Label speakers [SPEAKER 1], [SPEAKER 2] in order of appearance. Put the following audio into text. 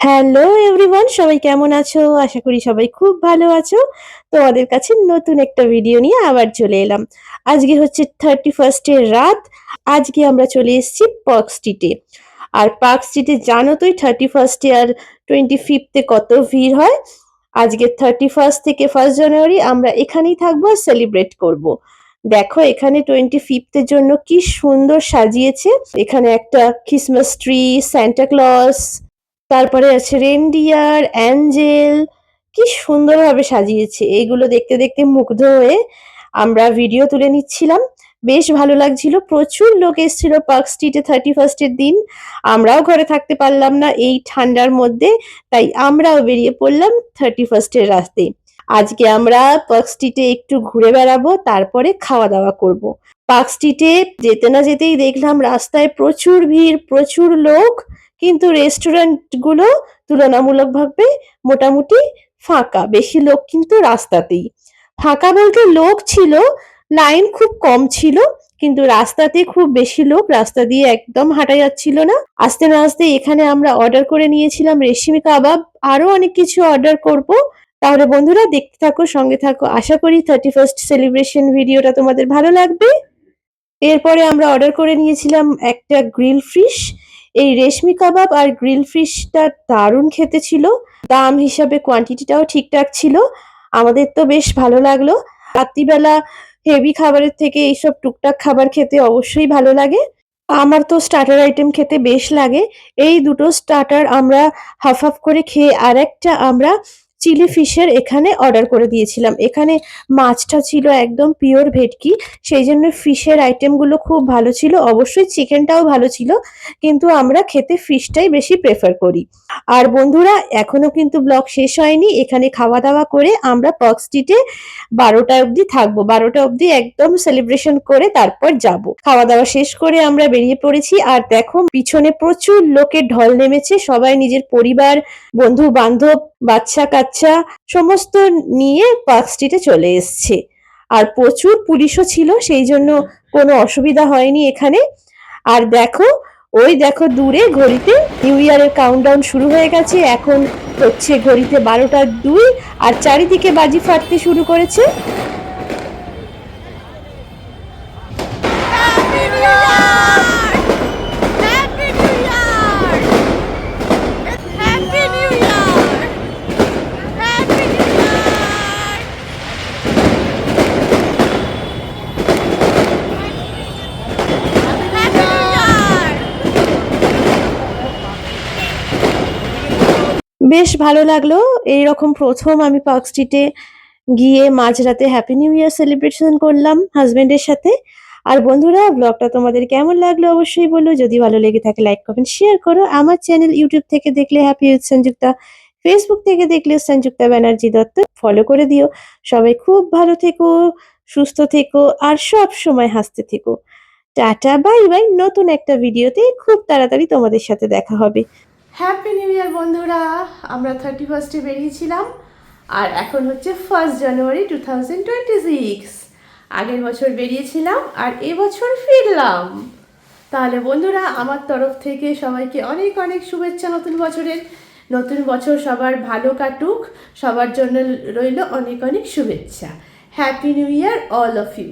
[SPEAKER 1] Hello everyone সবাই কেমন আছো? আশা করি সবাই খুব ভালো আছো। তোমাদের কাছে নতুন একটা ভিডিও নিয়ে আবার চলে এলাম। আজকে হচ্ছে 31st এর রাত। আজকে আমরা চলে এসেছি পার্ক স্ট্রিটে। আর পার্ক স্ট্রিটে জানো তোই 31st এ আর 25th এ কত ভিড় হয়। আজকে 31st থেকে ফার্স্ট জানুয়ারি আমরা এখানেই থাকব আর সেলিব্রেট করব। দেখো এখানে 25th এর জন্য কি সুন্দর সাজিয়েছে। এখানে একটা ক্রিসমাস ট্রি, সান্টা ক্লজ তারপরে আছে রেনডিয়ার, অ্যাঞ্জেল কি সুন্দরভাবে সাজিয়েছে। এগুলো দেখতে দেখতে মুগ্ধ হয়ে আমরা ভিডিও তুলে নিচ্ছিলাম। বেশ ভালো লাগছিল। প্রচুর লোক এসেছিল পার্ক স্ট্রিটে থার্টি ফার্স্টের দিন। আমরাও ঘরে থাকতে পারলাম না এই ঠান্ডার মধ্যে। তাই আমরাও বেরিয়ে পড়লাম থার্টি ফার্স্টের রাতে। আজকে আমরা পার্ক স্ট্রিটে একটু ঘুরে বেড়াবো তারপরে খাওয়া দাওয়া করব। পার্ক স্ট্রিটে যেতে না যেতেই দেখলাম রাস্তায় প্রচুর ভিড়, প্রচুর লোক। কিন্তু রেস্টুরেন্টগুলো তুলনামূলকভাবে মোটামুটি ফাঁকা। বেশি লোক কিন্তু রাস্তাতেই। ফাঁকা বলতে লোক ছিল, লাইন খুব কম ছিল। কিন্তু রাস্তাতে খুব বেশি লোক, রাস্তা দিয়ে একদম হাঁটা যাচ্ছিল না। আস্তে না আসতেই এখানে আমরা অর্ডার করে নিয়েছিলাম রেশমি কাবাব। আরও অনেক কিছু অর্ডার করব। তাহলে বন্ধুরা দেখতে থাকো, সঙ্গে থাকো। আশা করি 31st সেলিব্রেশন ভিডিওটা তোমাদের ভালো লাগবে। এরপরে আমরা অর্ডার করে নিয়েছিলাম একটা গ্রিল ফিশ। এই রেশমি কাবাব আর গ্রিল ফিশটা দারুণ খেতে ছিল। দাম হিসাবে কোয়ান্টিটিটাও ঠিকঠাক ছিল। আমাদের তো বেশ ভালো লাগল। রাত্রিবেলা হেভি খাবারের থেকে এইসব টুকটাক খাবার খেতে অবশ্যই ভালো লাগে। আমার তো স্টার্টার আইটেম খেতে বেশ লাগে। এই দুটো স্টার্টার আমরা হাফ হাফ করে খেয়ে আর একটা আমরা চিলি ফিশের এখানে অর্ডার করে দিয়েছিলাম। এখানে মাছটা ছিল একদম পিওর ভেটকি। সেই জন্য ফিশের আইটেমগুলো খুব ভালো ছিল। অবশ্যই চিকেনটাও ভালো ছিল। কিন্তু আমরা খেতে ফিশটাই বেশি প্রেফার করি। আর বন্ধুরা এখনও কিন্তু ব্লগ শেষ হয়নি। এখানে খাওয়া দাওয়া করে আমরা পার্ক স্ট্রিটে 12টা অবধি থাকব। 12টা অবধি একদম সেলিব্রেশন করে তারপর যাব। খাওয়া দাওয়া শেষ করে আমরা বেরিয়ে পড়েছি। আর দেখো পিছনে প্রচুর লোকের ঢল নেমেছে। সবাই নিজের পরিবার, বন্ধু বান্ধব, বাচ্চা কাচ্চা সমস্ত নিয়ে পার্ক স্ট্রিটে চলে এসছে। আর প্রচুর পুলিশও ছিল, সেই জন্য কোনো অসুবিধা হয়নি এখানে। আর দেখো, ওই দেখো দূরে ঘড়িতে নিউ ইয়ারের কাউন্টডাউন শুরু হয়ে গেছে। এখন হচ্ছে ঘড়িতে 12টা 2 আর চারিদিকে বাজি ফাটতে শুরু করেছে। বেশ ভালো লাগল। এইরকম প্রথম আমি পার্ক স্ট্রিটে গিয়ে মাঝরাতে হ্যাপি নিউ ইয়ার সেলিব্রেশন করলাম হাসব্যান্ডের সাথে। আর বন্ধুরা ব্লগটা তোমাদের কেমন লাগল অবশ্যই বলো। যদি ভালো লেগে থাকে লাইক, কমেন্ট, শেয়ার করো। আমার চ্যানেল ইউটিউব থেকে দেখলে হ্যাপি উইথ সংযুক্তা, ফেসবুক থেকে দেখলে সংযুক্তা ব্যানার্জি দত্ত ফলো করে দিও। সবাই খুব ভালো থেকো, সুস্থ থেকো আর সব সময় হাসতে থেকো। Tata bye bye. নতুন একটা ভিডিওতে খুব তাড়াতাড়ি তোমাদের সাথে দেখা হবে।
[SPEAKER 2] হ্যাপি নিউ ইয়ার বন্ধুরা। আমরা থার্টি ফার্স্টে বেরিয়েছিলাম, আর এখন হচ্ছে first January two thousand twenty six আগের বছর বেরিয়েছিলাম, আর এবছর ফিরলাম। তাহলে বন্ধুরা, আমার তরফ থেকে সবাইকে অনেক অনেক শুভেচ্ছা নতুন বছরের। নতুন বছর সবার ভালো কাটুক, সবার জন্য রইল অনেক অনেক শুভেচ্ছা। Happy new year all of you